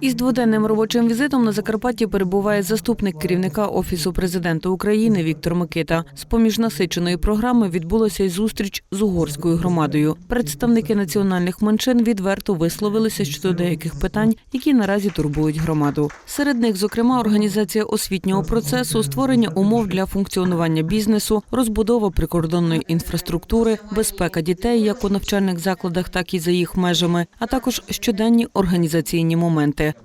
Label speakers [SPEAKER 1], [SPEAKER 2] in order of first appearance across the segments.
[SPEAKER 1] Із дводенним робочим візитом на Закарпатті перебуває заступник керівника Офісу президента України Віктор Микита. З поміж насиченої програми відбулася й зустріч з угорською громадою. Представники національних меншин відверто висловилися щодо деяких питань, які наразі турбують громаду. Серед них, зокрема, організація освітнього процесу, створення умов для функціонування бізнесу, розбудова прикордонної інфраструктури, безпека дітей як у навчальних закладах, так і за їх межами, а також щоденні організаційні моменти,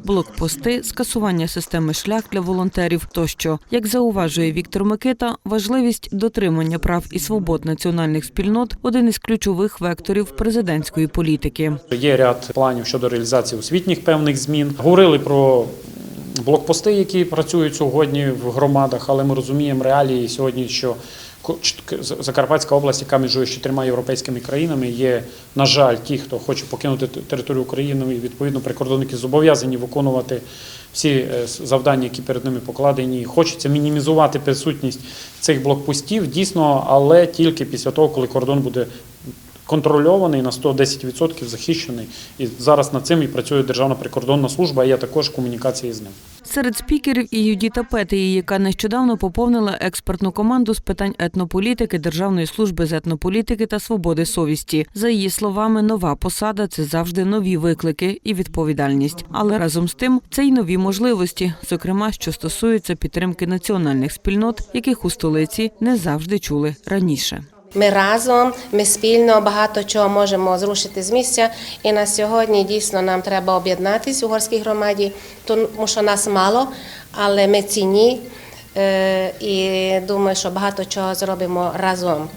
[SPEAKER 1] блокпости, скасування системи шлях для волонтерів тощо. Як зауважує Віктор Микита, важливість дотримання прав і свобод національних спільнот один із ключових векторів президентської політики.
[SPEAKER 2] Є ряд планів щодо реалізації освітніх певних змін. Говорили про блокпости, які працюють сьогодні в громадах, але ми розуміємо реалії сьогодні, що Закарпатська область, яка межує з чотирма європейськими країнами, є, на жаль, ті, хто хоче покинути територію України, і відповідно прикордонники зобов'язані виконувати всі е, завдання, які перед ними покладені. Хочеться мінімізувати присутність цих блокпостів, дійсно, але тільки після того, коли кордон буде контрольований на 110% захищений. І зараз над цим і працює Державна прикордонна служба. і Я також в комунікації з ним.
[SPEAKER 1] Серед спікерів і Юдіта Петії, яка нещодавно поповнила експертну команду з питань етнополітики, Державної служби з етнополітики та свободи совісті. За її словами, нова посада це завжди нові виклики і відповідальність. Але разом з тим це й нові можливості, зокрема, що стосуються підтримки національних спільнот, яких у столиці не завжди чули раніше.
[SPEAKER 3] Ми разом, ми спільно багато чого можемо зрушити з місця. І на сьогодні дійсно нам треба об'єднатися в угорській громаді, тому що нас мало, але ми цінні е, і думаю, що багато чого зробимо разом.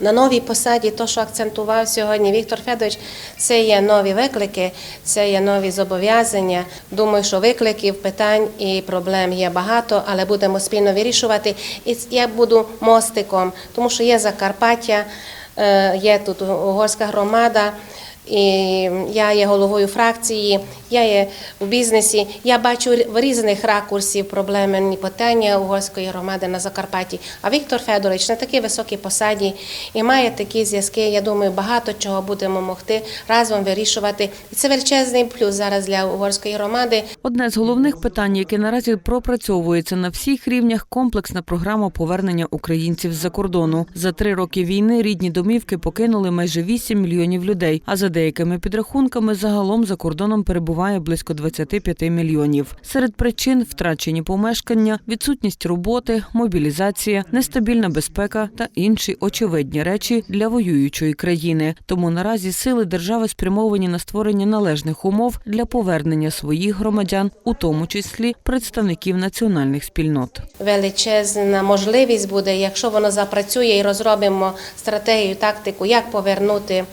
[SPEAKER 3] На новій посаді, то, що акцентував сьогодні Віктор Федорович, це є нові виклики, це є нові зобов'язання. Думаю, що викликів, питань і проблем є багато, але будемо спільно вирішувати. І я буду мостиком, тому що є Закарпаття, е, є тут угорська громада. І я є головою фракції, я є у бізнесі. Я бачу в різних ракурсів проблеми і питання угорської громади на Закарпатті. А Віктор Федорович на такій високій посаді і має такі зв'язки. Я думаю, багато чого будемо могти разом вирішувати. І це величезний плюс зараз для угорської громади.
[SPEAKER 1] Одне з головних питань, яке наразі пропрацьовується на всіх рівнях, комплексна програма повернення українців з-за кордону. За три роки війни рідні домівки покинули майже 8 мільйонів людей. А за деякими підрахунками загалом за кордоном перебуває близько 25 мільйонів. Серед причин втрачені помешкання, відсутність роботи, мобілізація, нестабільна безпека та інші очевидні речі для воюючої країни. Тому наразі сили держави спрямовані на створення належних умов для повернення своїх громадян, у тому числі представників національних спільнот.
[SPEAKER 3] Величезна можливість буде, якщо воно запрацює і розробимо стратегію, тактику, як повернути.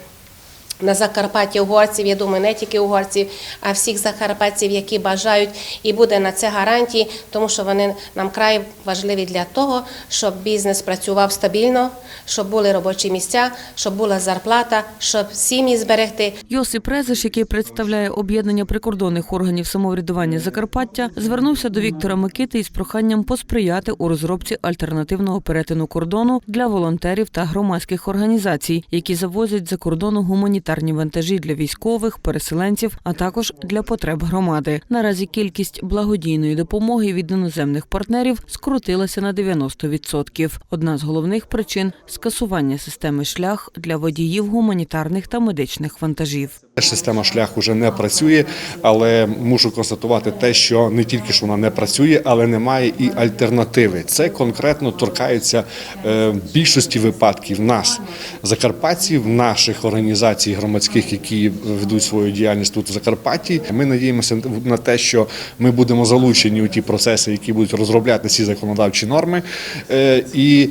[SPEAKER 3] На Закарпатті угорців, я думаю, не тільки угорців, а всіх закарпатців, які бажають, і буде на це гарантії, тому що вони нам край важливі для того, щоб бізнес працював стабільно, щоб були робочі місця, щоб була зарплата, щоб сім'ї зберегти.
[SPEAKER 1] Йосип Резиш, який представляє об'єднання прикордонних органів самоврядування Закарпаття, звернувся до Віктора Микити із проханням посприяти у розробці альтернативного перетину кордону для волонтерів та громадських організацій, які завозять за кордону гуманітарні вантажі для військових, переселенців, а також для потреб громади. Наразі кількість благодійної допомоги від іноземних партнерів скоротилася на 90%. Одна з головних причин скасування системи шлях для водіїв гуманітарних та медичних вантажів.
[SPEAKER 4] Система шлях уже не працює, але мушу констатувати те, що не тільки що вона не працює, але немає і альтернативи. Це конкретно торкається е, більшості випадків нас, закарпатців, наших організацій громадських, які ведуть свою діяльність тут в Закарпатті. Ми надіємося на те, що ми будемо залучені у ті процеси, які будуть розробляти ці законодавчі норми. Е, і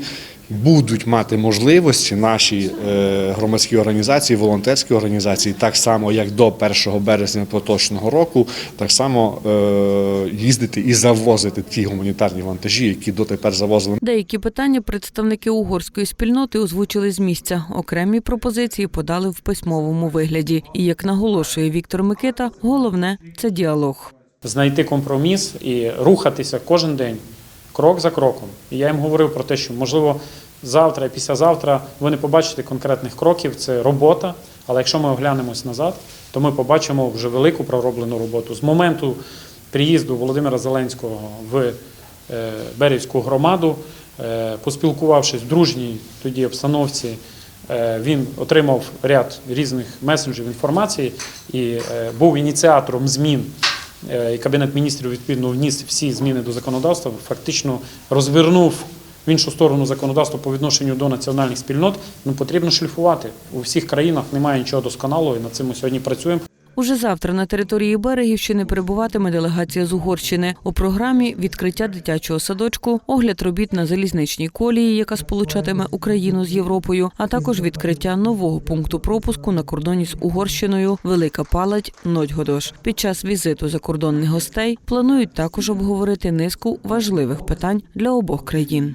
[SPEAKER 4] будуть мати можливості наші е, громадські організації, волонтерські організації, так само як до 1 березня поточного року, так само е, їздити і завозити ті гуманітарні вантажі, які дотепер завозили.
[SPEAKER 1] Деякі питання представники угорської спільноти озвучили з місця. Окремі пропозиції подали в письмовому вигляді. І як наголошує Віктор Микита, головне це діалог.
[SPEAKER 2] Знайти компроміс і рухатися кожен день, крок за кроком. І я їм говорив про те, що можливо завтра і післязавтра ви не побачите конкретних кроків, це робота. Але якщо ми оглянемось назад, то ми побачимо вже велику пророблену роботу. З моменту приїзду Володимира Зеленського в е, Берівську громаду, е, поспілкувавшись в дружній тоді обстановці, е, він отримав ряд різних месенджів інформації і був ініціатором змін. Е, І Кабінет міністрів відповідно вніс всі зміни до законодавства, фактично розвернув в іншу сторону законодавство по відношенню до національних спільнот. Ну потрібно шліфувати. У всіх країнах немає нічого досконалого, і над цим ми сьогодні працюємо.
[SPEAKER 1] Уже завтра на території Берегівщини перебуватиме делегація з Угорщини. У програмі відкриття дитячого садочку, огляд робіт на залізничній колії, яка сполучатиме Україну з Європою, а також відкриття нового пункту пропуску на кордоні з Угорщиною Велика Палать Нодьгодош. Під час візиту закордонних гостей планують також обговорити низку важливих питань для обох країн.